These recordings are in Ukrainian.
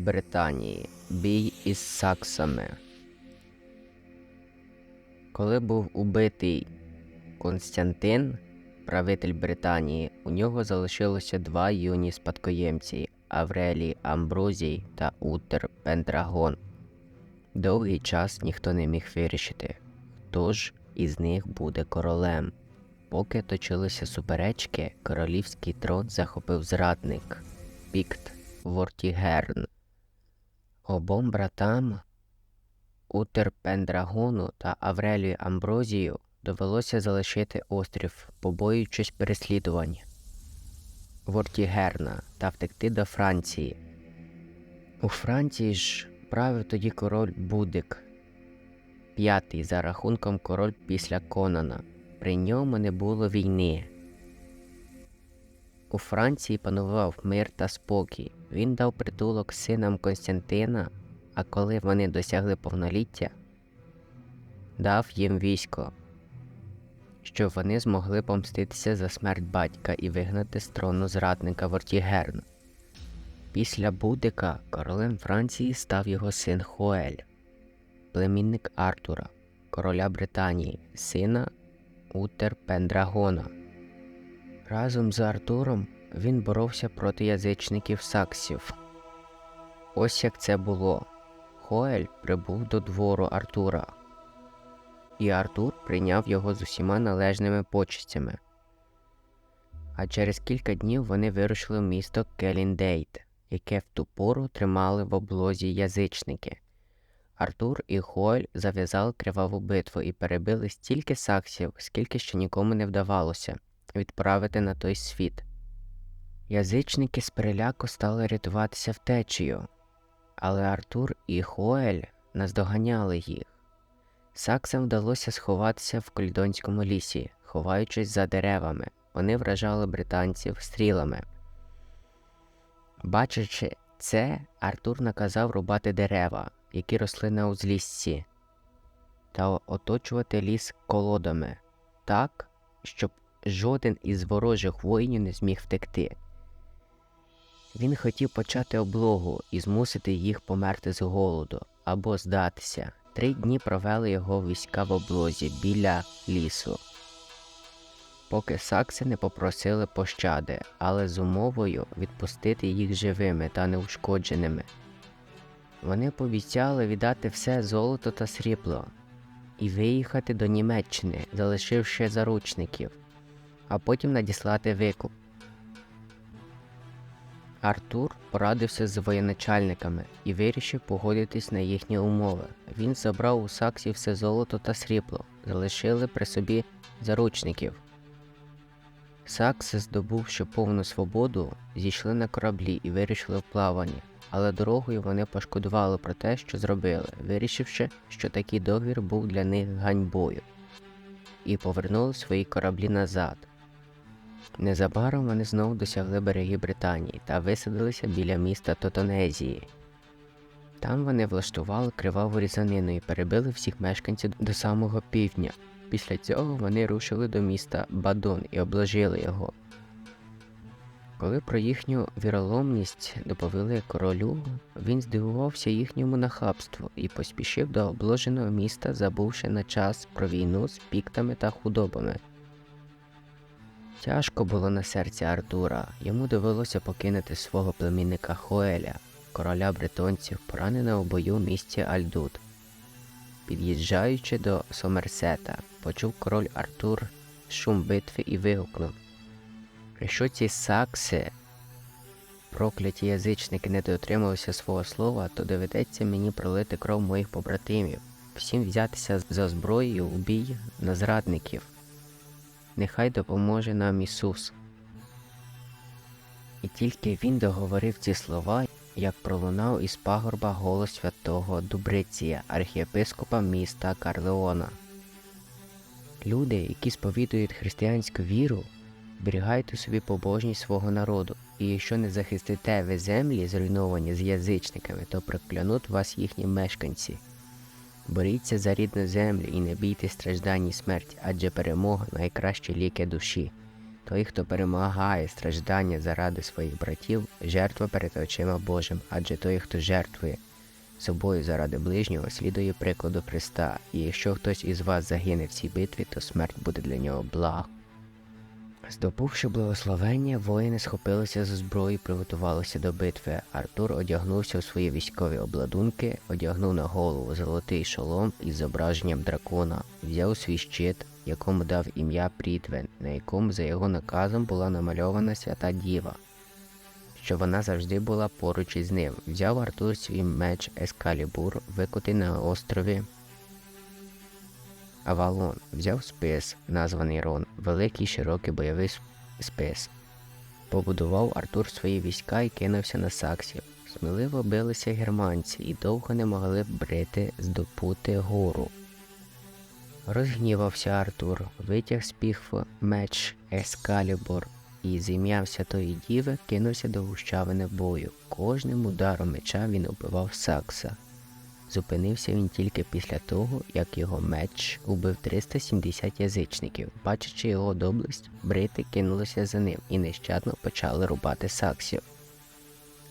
Британії. Бій із саксами. Коли був убитий Константин, правитель Британії, у нього залишилося два юні спадкоємці Аврелій Амброзій та Утер Пендрагон. Довгий час ніхто не міг вирішити, хто ж із них буде королем. Поки точилися суперечки, королівський трон захопив зрадник Пікт Вортігерн. Обом братам Утер Пендрагону та Аврелію Амброзію довелося залишити острів, побоюючись переслідувань Вортігерна та втекти до Франції. У Франції ж правив тоді король Будик, п'ятий за рахунком король після Конана. При ньому не було війни. У Франції панував мир та спокій. Він дав притулок синам Константина, а коли вони досягли повноліття, дав їм військо, щоб вони змогли помститися за смерть батька і вигнати з трону зрадника Вортігерна. Після Будика королем Франції став його син Хоель, племінник Артура, короля Британії, сина Утер Пендрагона. Разом з Артуром він боровся проти язичників саксів. Ось як це було. Хоель прибув до двору Артура, і Артур прийняв його з усіма належними почестями. А через кілька днів вони вирушили в місто Келіндейт, яке в ту пору тримали в облозі язичники. Артур і Хоель зав'язали криваву битву і перебили стільки саксів, скільки ще нікому не вдавалося відправити на той світ. Язичники з переляку стали рятуватися втечею, але Артур і Хоель наздоганяли їх. Саксам вдалося сховатися в Кольдонському лісі, ховаючись за деревами. Вони вражали британців стрілами. Бачачи це, Артур наказав рубати дерева, які росли на узліссі, та оточувати ліс колодами так, щоб жоден із ворожих воїнів не зміг втекти. Він хотів почати облогу і змусити їх померти з голоду або здатися. Три дні провели його війська в облозі біля лісу, поки сакси не попросили пощади, але з умовою відпустити їх живими та неушкодженими. Вони пообіцяли віддати все золото та срібло і виїхати до Німеччини, залишивши заручників, а потім надіслати викуп. Артур порадився з воєначальниками і вирішив погодитись на їхні умови. Він забрав у саксів все золото та срібло, залишили при собі заручників. Сакси, здобувши повну свободу, зійшли на кораблі і вирішили в плавання, але дорогою вони пошкодували про те, що зробили, вирішивши, що такий договір був для них ганьбою, і повернули свої кораблі назад. Незабаром вони знову досягли берегів Британії та висадилися біля міста Тотонезії. Там вони влаштували криваву різанину і перебили всіх мешканців до самого півдня. Після цього вони рушили до міста Бадун і обложили його. Коли про їхню віроломність доповіли королю, він здивувався їхньому нахабству і поспішив до обложеного міста, забувши на час про війну з піктами та худобами. Тяжко було на серці Артура, йому довелося покинути свого племінника Хоеля, короля бретонців, пораненого в бою в місті Альдут. Під'їжджаючи до Сомерсета, почув король Артур шум битви і вигукнув Якщо ці сакси, прокляті язичники, не дотрималися свого слова, то доведеться мені пролити кров моїх побратимів, всім взятися за зброєю у бій на зрадників. Нехай допоможе нам Ісус. І тільки він договорив ці слова, як пролунав із пагорба голос святого Дубриція, архієпископа міста Карлеона. Люди, які сповідують християнську віру, зберігайте собі побожність свого народу, і якщо не захистите ви землі, зруйновані з язичниками, то проклянуть вас їхні мешканці. Боріться за рідну землю і не бійте страждань і смерть, адже перемога найкращі ліки душі. Той, хто перемагає страждання заради своїх братів, жертва перед очима Божим, адже той, хто жертвує собою заради ближнього, слідує прикладу Христа, і якщо хтось із вас загине в цій битві, то смерть буде для нього благ. Здобувши благословення, воїни схопилися за зброю і приготувалися до битви. Артур одягнувся у свої військові обладунки, одягнув на голову золотий шолом із зображенням дракона, взяв свій щит, якому дав ім'я Прітвен, на якому за його наказом була намальована свята діва, що вона завжди була поруч із ним. Взяв Артур свій меч Ескалібур, викутий на острові Авалон взяв спис, названий Рон, великий широкий бойовий спис. Побудував Артур свої війська і кинувся на саксів. Сміливо билися германці і довго не могли брити здобути гору. Розгнівався Артур, витяг з піхви меч Ескалібор і з ім'ям Святої Діви кинувся до гущавини бою. Кожним ударом меча він убивав Сакса. Зупинився він тільки після того, як його меч убив 370 язичників. Бачачи його доблесть, брити кинулися за ним і нещадно почали рубати саксів.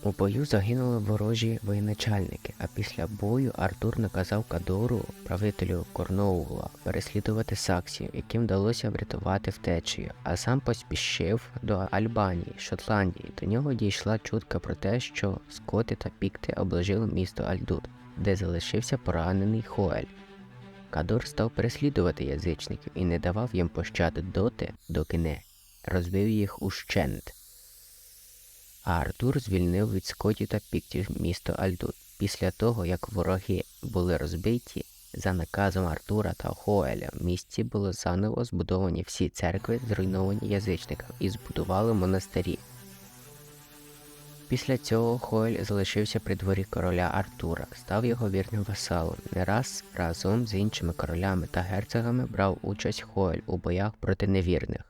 У бою загинули ворожі воєначальники, а після бою Артур наказав Кадору, правителю Корноула, переслідувати саксів, яким вдалося врятувати втечею, а сам поспішив до Альбанії, Шотландії. До нього дійшла чутка про те, що скоти та пікти обложили місто Альдут, де залишився поранений Хоель. Кадор став переслідувати язичників і не давав їм пощади доти, доки не розбив їх ущент. А Артур звільнив від скотів та піктів місто Альдут. Після того, як вороги були розбиті, за наказом Артура та Хоеля в місті було заново збудовані всі церкви, зруйновані язичниками, і збудували монастирі. Після цього Хойль залишився при дворі короля Артура, став його вірним васалом. Не раз разом з іншими королями та герцогами брав участь Хоель у боях проти невірних.